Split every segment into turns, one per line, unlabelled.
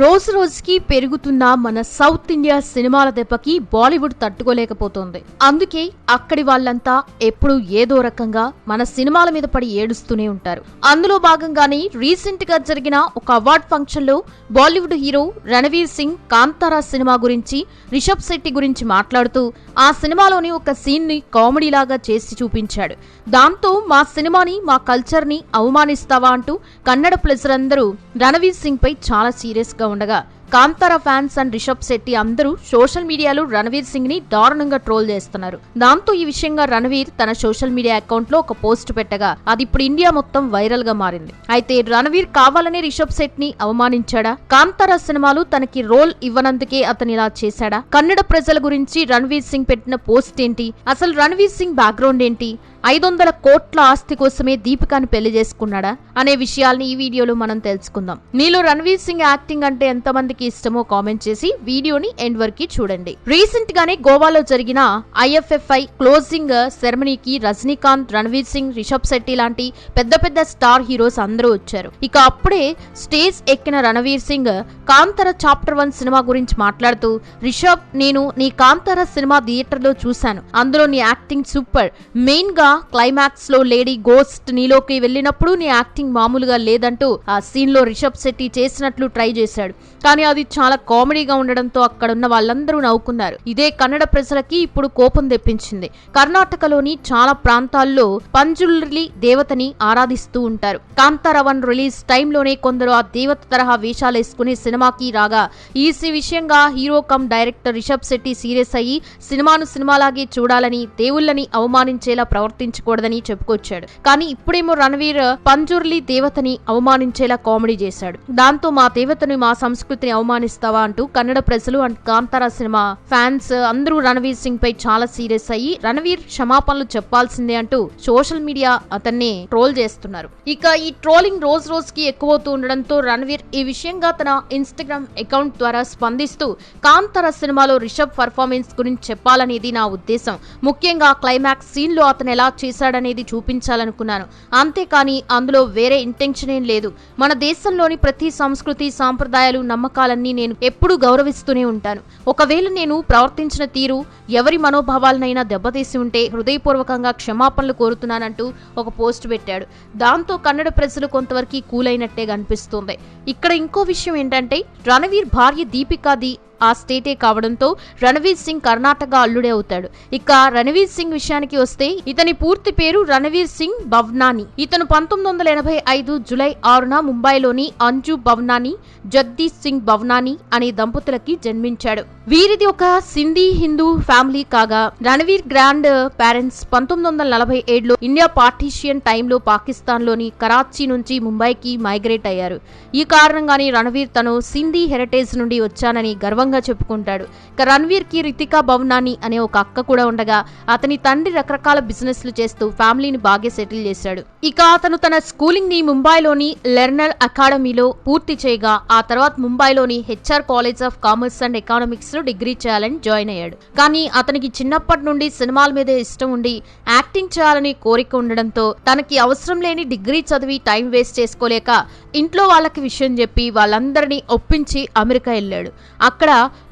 రోజు రోజుకి పెరుగుతున్న మన సౌత్ ఇండియా సినిమాల దెబ్బకి బాలీవుడ్ తట్టుకోలేకపోతోంది. అందుకే అక్కడి వాళ్ళంతా ఎప్పుడు ఏదో రకంగా మన సినిమాల మీద పడి ఏడుస్తూనే ఉంటారు. అందులో భాగంగానే రీసెంట్గా జరిగిన ఒక అవార్డ్ ఫంక్షన్లో Bollywood hero Ranveer Singh Kantara cinema గురించి రిషబ్ శెట్టి గురించి మాట్లాడుతూ ఆ సినిమాలోని ఒక సీన్ని కామెడీ లాగా చేసి చూపించాడు. దాంతో మా సినిమాని మా కల్చర్ని అవమానిస్తావా అంటూ కన్నడ ప్రజలందరూ రణవీర్ సింగ్ పై చాలా సీరియస్గా ఉండగా కాంతార ఫ్యాన్స్ అండ్ రిషబ్ శెట్టి అందరూ సోషల్ మీడియాలో రణవీర్ సింగ్ని దారుణంగా ట్రోల్ చేస్తున్నారు. దాంతో ఈ విషయంగా రణవీర్ తన సోషల్ మీడియా అకౌంట్లో ఒక పోస్ట్ పెట్టగా అది ఇప్పుడు ఇండియా మొత్తం వైరల్గా మారింది. అయితే రణవీర్ కావాలనే రిషబ్ శెట్ని అవమానించాడా? కాంతార సినిమాలు తనకి రోల్ ఇవ్వనందుకే అతను ఇలా చేశాడా? కన్నడ ప్రజల గురించి రణవీర్ సింగ్ పెట్టిన పోస్ట్ ఏంటి? అసలు రణవీర్ సింగ్ బ్యాక్గ్రౌండ్ ఏంటి? ఐదు వందల కోట్ల ఆస్తి కోసమే దీపికాని పెళ్ళి చేసుకున్నాడా అనే విషయాల్ని ఈ వీడియోలో మనం తెలుసుకుందాం. మీలో రణవీర్ సింగ్ యాక్టింగ్ అంటే ఎంతమందికి ఇష్టమో కామెంట్ చేసి వీడియోని ఎండ్ వరకు చూడండి. రీసెంట్ గానే గోవాలో జరిగిన ఐఎఫ్ఎఫ్ఐ క్లోజింగ్ సెరమనీకి రజనీకాంత్ రణవీర్ సింగ్ రిషబ్ శెట్టి లాంటి పెద్ద పెద్ద స్టార్ హీరోస్ అందరూ వచ్చారు. ఇక అప్పుడే స్టేజ్ ఎక్కిన Ranveer Singh Kantara chapter one cinema గురించి మాట్లాడుతూ రిషబ్ నేను నీ కాంతార సినిమా థియేటర్లో చూశాను. అందులో నీ యాక్టింగ్ సూపర్. మెయిన్గా క్లైమాక్స్లో లేడీ గోస్ట్ నీలోకి వెళ్ళినప్పుడు నీ యాక్టింగ్ మామూలుగా లేదంటూ ఆ సీన్లో రిషబ్ శెట్టి చేసినట్లు ట్రై చేశాడు. కానీ అది చాలా కామెడీగా ఉండడంతో అక్కడ ఉన్న వాళ్ళందరూ నవ్వుకున్నారు. ఇదే కన్నడ ప్రజలకి ఇప్పుడు కోపం తెప్పించింది. కర్ణాటకలోని చాలా ప్రాంతాల్లో పంజుల్లి దేవతని ఆరాధిస్తూ ఉంటారు. కాంతారవన్ రిలీజ్ టైంలోనే కొందరు ఆ దేవత తరహా వేషాలేసుకుని సినిమాకి రాగా ఈ సి- విషయంగా hero come director Rishab Shetty serious అయ్యి సినిమాను సినిమాలాగే చూడాలని దేవుళ్ళని అవమానించేలా పట్టించకూడదని చెప్పుకొచ్చాడు. కానీ ఇప్పుడేమో రణవీర్ పంజుర్లి దేవతని అవమానించేలా కామెడీ చేశాడు. దాంతో మా దేవతని మా సంస్కృతిని అవమానిస్తావా అంటూ కన్నడ ప్రజలు అండ్ కాంతారా సినిమా ఫ్యాన్స్ అందరూ రణవీర్ సింగ్ పై చాలా సీరియస్ అయ్యి రణవీర్ క్షమాపణలు చెప్పాల్సిందే అంటూ సోషల్ మీడియా అతన్ని ట్రోల్ చేస్తున్నారు. ఇక ఈ ట్రోలింగ్ రోజు రోజుకి ఎక్కువవుతూ ఉండడంతో రణవీర్ ఈ విషయంగా తన ఇన్స్టాగ్రామ్ అకౌంట్ ద్వారా స్పందిస్తూ కాంతారా సినిమాలో రిషబ్ పర్ఫార్మెన్స్ గురించి చెప్పాలనేది నా ఉద్దేశం. ముఖ్యంగా క్లైమాక్స్ సీన్లో అతను ఎలా చేశాడనేది చూపించాలనుకున్నాను. అంతేకాని అందులో వేరే ఇంటెన్షన్ ఏం లేదు. మన దేశంలోని ప్రతి సంస్కృతి సాంప్రదాయాలు నమ్మకాలన్నీ నేను ఎప్పుడూ గౌరవిస్తూనే ఉంటాను. ఒకవేళ నేను ప్రవర్తించిన తీరు ఎవరి మనోభావాలనైనా దెబ్బతీసి ఉంటే హృదయపూర్వకంగా క్షమాపణలు కోరుతున్నానంటూ ఒక పోస్ట్ పెట్టాడు. దాంతో కన్నడ ప్రజలు కొంతవరకు కూలైనట్టే కనిపిస్తుంది ఇక్కడ ఇంకో విషయం ఏంటంటే రణవీర్ భార్య దీపికాది ఆ స్టేటే కావడంతో రణవీర్ సింగ్ కర్ణాటక అల్లుడే అవుతాడు. ఇక రణవీర్ సింగ్ విషయానికి వస్తే ఇతని పూర్తి పేరు రణవీర్ సింగ్ భవ్నాని. ఇతను పంతొమ్మిది వందల ఎనభై ఐదు జులై ఆరున ముంబైలోని అంజు భవ్నాని జగదీష్ సింగ్ భవ్నాని అనే దంపతులకి జన్మించాడు. వీరిది ఒక సింధీ హిందూ ఫ్యామిలీ కాగా రణవీర్ గ్రాండ్ పేరెంట్స్ పంతొమ్మిది వందల నలభై ఏడులో ఇండియా పార్టీషియన్ టైంలో పాకిస్తాన్లోని కరాచీ నుంచి ముంబైకి మైగ్రేట్ అయ్యారు. ఈ కారణంగానే రణవీర్ తను సింధీ హెరిటేజ్ నుండి వచ్చానని గర్వంగా చెప్పుకుంటాడు. ఇక రణవీర్కి రితికా భవనాని అనే ఒక అక్క కూడా ఉండగా అతని తండ్రి రకరకాల బిజినెస్లు చేస్తూ ఫ్యామిలీని బాగా సెటిల్ చేశాడు. ఇక అతను తన స్కూలింగ్ని ముంబైలోని లెర్నర్ అకాడమీలో పూర్తి చేయగా ఆ తర్వాత ముంబైలోని HR college of commerce and ఎకనామిక్స్లో degree చేయాలని జాయిన్ అయ్యాడు. కానీ అతనికి చిన్నప్పటి నుండి సినిమాల మీద ఇష్టం ఉండి యాక్టింగ్ చేయాలని కోరిక ఉండడంతో తనకి అవసరం లేని డిగ్రీ చదివి టైం వేస్ట్ చేసుకోలేక ఇంట్లో వాళ్ళకి విషయం చెప్పి వాళ్ళందరినీ ఒప్పించి అమెరికా వెళ్ళాడు. అక్కడ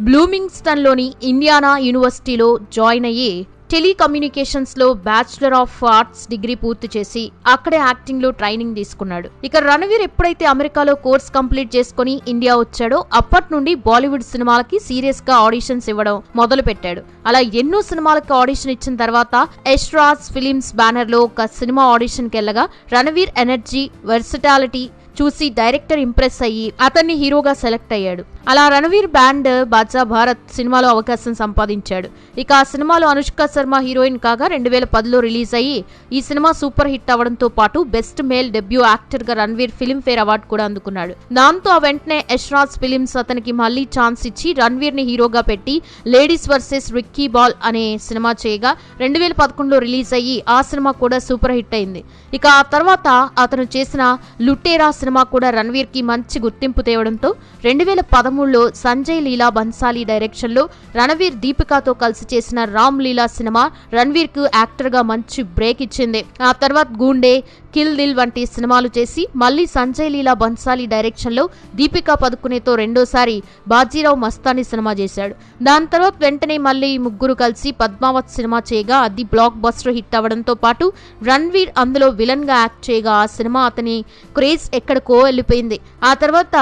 బ్లూమింగ్స్టన్లోని ఇండియానా యూనివర్సిటీలో జాయిన్ అయ్యి టెలికమ్యూనికేషన్స్లో బ్యాచులర్ ఆఫ్ ఆర్ట్స్ డిగ్రీ పూర్తి చేసి అక్కడే యాక్టింగ్లో ట్రైనింగ్ తీసుకున్నాడు. ఇక రణవీర్ ఎప్పుడైతే అమెరికాలో కోర్స్ కంప్లీట్ చేసుకుని ఇండియా వచ్చాడో అప్పటి నుండి బాలీవుడ్ సినిమాలకి సీరియస్గా ఆడిషన్స్ ఇవ్వడం మొదలు పెట్టాడు అలా ఎన్నో సినిమాలకు ఆడిషన్ ఇచ్చిన తర్వాత ఎస్ట్రాస్ ఫిలిమ్స్ బ్యానర్లో ఒక సినిమా ఆడిషన్కి వెళ్ళగా రణవీర్ ఎనర్జీ వెర్సిటాలిటీ చూసి డైరెక్టర్ ఇంప్రెస్ అయ్యి అతన్ని హీరోగా సెలెక్ట్ అయ్యాడు. అలా రణవీర్ బ్యాండ్ బాద్షా భారత్ సినిమాలో అవకాశం సంపాదించాడు. ఇక ఆ సినిమాలో అనుష్క శర్మ హీరోయిన్ కాగా రెండు వేల పదిలో రిలీజ్ అయ్యి ఈ సినిమా సూపర్ హిట్ అవ్వడంతో పాటు బెస్ట్ మేల్ డెబ్యూ యాక్టర్గా రణవీర్ ఫిల్మ్ అవార్డు కూడా అందుకున్నాడు. దాంతో ఆ వెంటనే యశ్రాజ్ ఫిలిమ్స్ అతనికి మళ్ళీ ఛాన్స్ ఇచ్చి రణవీర్ని హీరోగా పెట్టి లేడీస్ వర్సెస్ రిక్కీ బాల్ అనే సినిమా చేయగా రెండు వేల పదకొండులో రిలీజ్ అయ్యి ఆ సినిమా కూడా సూపర్ హిట్ అయింది. ఇక ఆ తర్వాత అతను చేసిన లుటేరా సినిమా కూడా రణవీర్కి మంచి గుర్తింపు తేవడంతో రెండు వేల పదమూడు పదమూడులో సంజయ్ లీలా బన్సాలి డైరెక్షన్లో రణవీర్ దీపికాతో కలిసి చేసిన రామ్ లీలా సినిమా రణవీర్కు యాక్టర్గా మంచి బ్రేక్ ఇచ్చింది. ఆ తర్వాత గూండే కిల్ దిల్ వంటి సినిమాలు చేసి మళ్ళీ సంజయ్ లీలా బన్సాలి డైరెక్షన్లో దీపికా పదుకునేతో రెండోసారి బాజీరావు మస్తాని సినిమా చేశాడు. దాని తర్వాత వెంటనే మళ్ళీ ముగ్గురు కలిసి పద్మావత్ సినిమా చేయగా అది బ్లాక్ బస్టర్ హిట్ అవ్వడంతో పాటు రణ్వీర్ అందులో విలన్గా యాక్ట్ చేయగా ఆ సినిమా అతని క్రేజ్ ఎక్కడికో వెళ్ళిపోయింది. ఆ తర్వాత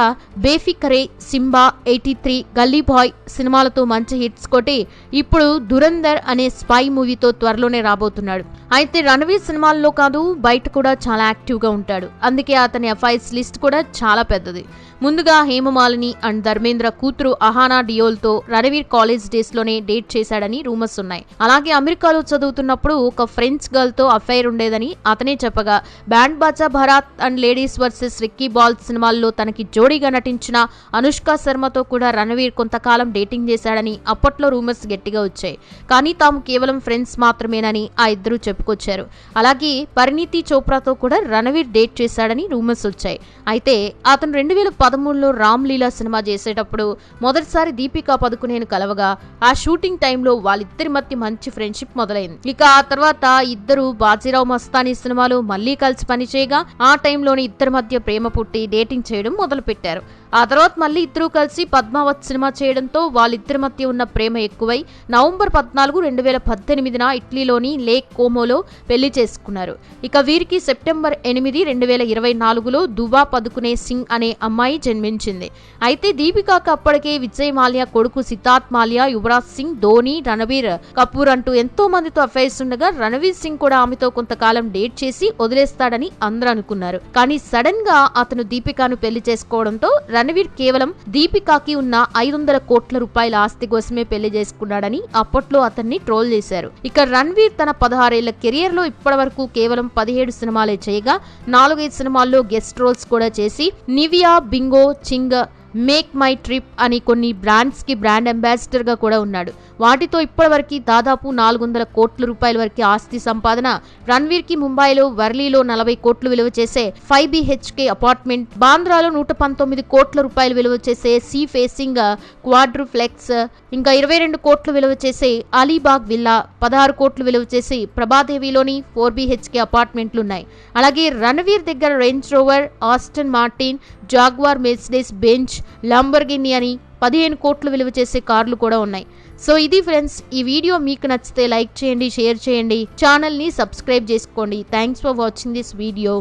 Befikre Simmba eighty three Gully boy సినిమాలతో మంచి హిట్స్ కొట్టి ఇప్పుడు దురందర్ అనే స్పై మూవీతో త్వరలోనే రాబోతున్నాడు. అయితే రణవీర్ సినిమాల్లో కాదు బయట కూడా చాలా యాక్టివ్గా ఉంటాడు. అందుకే అతని ఎఫ్ఐఎస్ లిస్ట్ కూడా చాలా పెద్దది. ముందుగా హేమమాలిని అండ్ ధర్మేంద్ర కూతురు అహానా డియోల్తో రణవీర్ కాలేజ్ డేస్లోనే డేట్ చేశాడని రూమర్స్ ఉన్నాయి. అలాగే అమెరికాలో చదువుతున్నప్పుడు ఒక ఫ్రెంచ్ గర్ల్తో అఫైర్ ఉండేదని అతనే చెప్పగా band Baaja Baaraat and ladies versus Ricky Bahl సినిమాల్లో తనకి జోడీగా నటించిన అనుష్క శర్మతో కూడా రణవీర్ కొంతకాలం డేటింగ్ చేశాడని అప్పట్లో రూమర్స్ గట్టిగా వచ్చాయి. కానీ తాము కేవలం ఫ్రెండ్స్ మాత్రమేనని ఆ ఇద్దరు చెప్పుకొచ్చారు. అలాగే పరిణీతి చోప్రాతో కూడా రణవీర్ డేట్ చేశాడని రూమర్స్ వచ్చాయి. అయితే అతను రెండు వేల పదమూడులో రామ్ లీలా సినిమా చేసేటప్పుడు మొదటిసారి దీపికా పదుకునేను కలవగా ఆ షూటింగ్ టైంలో వాళ్ళిద్దరి మధ్య మంచి ఫ్రెండ్షిప్ మొదలైంది. ఇక ఆ తర్వాత ఇద్దరు బాజీరావు మస్తానీ సినిమాలో మళ్ళీ కలిసి పనిచేయగా ఆ టైంలోనే ఇద్దరి మధ్య ప్రేమ పుట్టి డేటింగ్ చేయడం మొదలుపెట్టారు. ఆ తర్వాత మళ్ళీ ఇద్దరు కలిసి పద్మావత్ సినిమా చేయడంతో వాళ్ళిద్దరి మధ్య ఉన్న ప్రేమ ఎక్కువై నవంబర్ పద్నాలుగు రెండు వేల పద్దెనిమిదిన ఇటలీలోని లేక్ కోమోలో పెళ్ళి చేసుకున్నారు. ఇక వీరికి సెప్టెంబర్ ఎనిమిది రెండు వేల ఇరవై నాలుగులో దువా పదుకునే సింగ్ అనే అమ్మాయి జన్మించింది. అయితే దీపికాకు అప్పటికే విజయ్ మాల్యా కొడుకు సిద్ధార్థ్ మాల్యా యువరాజ్ సింగ్ ధోని రణవీర్ కపూర్ అంటూ ఎంతో మందితో అఫైర్స్ ఉండగా రణవీర్ సింగ్ కూడా ఆమెతో కొంతకాలం డేట్ చేసి వదిలేస్తాడని అందరూ అనుకున్నారు. కానీ సడన్గా అతను దీపికాను పెళ్ళి చేసుకోవడంతో రణవీర్ కేవలం దీపికాకి ఉన్న ఐదు వందల కోట్ల రూపాయల ఆస్తి కోసమే పెళ్ళి చేసుకున్నాడని అప్పట్లో అతన్ని ట్రోల్ చేశారు. ఇక రణవీర్ తన పదహారేళ్ళ కెరియర్లో ఇప్పటివరకు కేవలం పదిహేడు సినిమాలే చేయగా నాలుగైదు సినిమాల్లో గెస్ట్ రోల్స్ కూడా చేసి Nivea Bingo Ching Make My Trip అని కొన్ని బ్రాండ్స్కి బ్రాండ్ అంబాసిడర్గా కూడా ఉన్నాడు. వాటితో ఇప్పటివరకు దాదాపు నాలుగు వందల కోట్ల రూపాయల వరకు ఆస్తి సంపాదన రణ్వీర్కి ముంబైలో వర్లీలో నలభై కోట్లు విలువ చేసే ఫైవ్ బిహెచ్కే అపార్ట్మెంట్ బాంద్రాలో నూట పంతొమ్మిది కోట్ల రూపాయలు విలువ చేసే సీ ఫేసింగ్ క్వాడ్రుఫ్లెక్స్ ఇంకా ఇరవై రెండు కోట్లు విలువ చేసే అలీబాగ్ విల్లా పదహారు కోట్లు విలువ చేసి ప్రభాదేవిలోని ఫోర్ బిహెచ్కే అపార్ట్మెంట్లు ఉన్నాయి అలాగే రణవీర్ దగ్గర Range Rover Aston Martin Jaguar Mercedes Benz Lamborghini అని పదిహేను కోట్లు విలువ చేసే కార్లు కూడా ఉన్నాయి. సో ఇది ఫ్రెండ్స్ ఈ వీడియో మీకు నచ్చితే లైక్ చేయండి షేర్ చేయండి ఛానల్ని సబ్స్క్రైబ్ చేసుకోండి. Thanks for watching this video